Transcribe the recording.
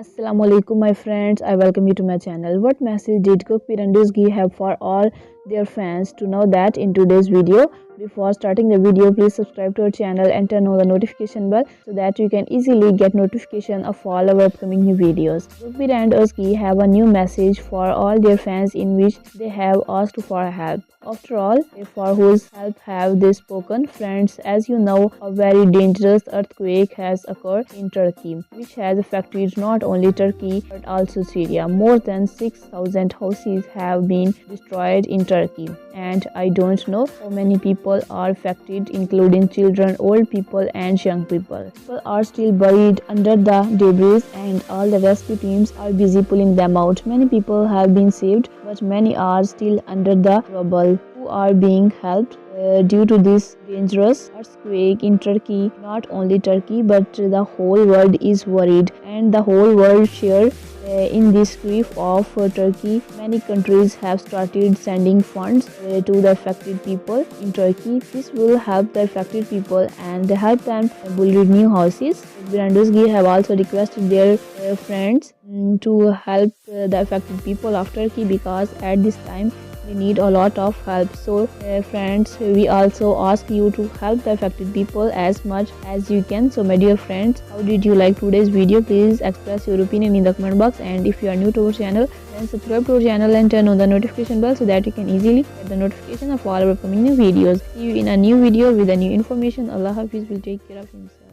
Assalamu alaikum my friends. I welcome you to my channel. What message did Cook Piranduzgi have for all their fans to know that in today's video before starting the video please subscribe to our channel and turn on the notification bell so that you can easily get notification of all our upcoming new videos Cook Piranduzgi have a new message for all their fans in which they have asked for help after all, for whose help have they spoken? Friends, as you know, a very dangerous earthquake has occurred in Turkey, which has affected not only Turkey but also Syria. More than 6,000 houses have been destroyed in Turkey, and I don't know how many people are affected, including children, old people, and young people. People are still buried under the debris, and all the rescue teams are busy pulling them out. Many people have been saved, but many are still under the rubble who are being helped uh, due to this dangerous earthquake in Turkey. Not only Turkey but the whole world is worried and the whole world share uh, in this grief of uh, Turkey. Many countries have started sending funds uh, to the affected people in Turkey. This will help the affected people and help them build new houses. Piranduzgi have also requested their uh, friends um, to help uh, the affected people of Turkey because at this time we need a lot of help. So uh, friends we also ask you to help the affected people as much as you can. So my dear friends how did you like today's video? Please express your opinion in the comment box. And if you are new to our channel then subscribe to our channel and turn on the notification bell so that you can easily get the notification of all our upcoming new videos. See you in a new video with a new information. Allah hafiz will take care of himself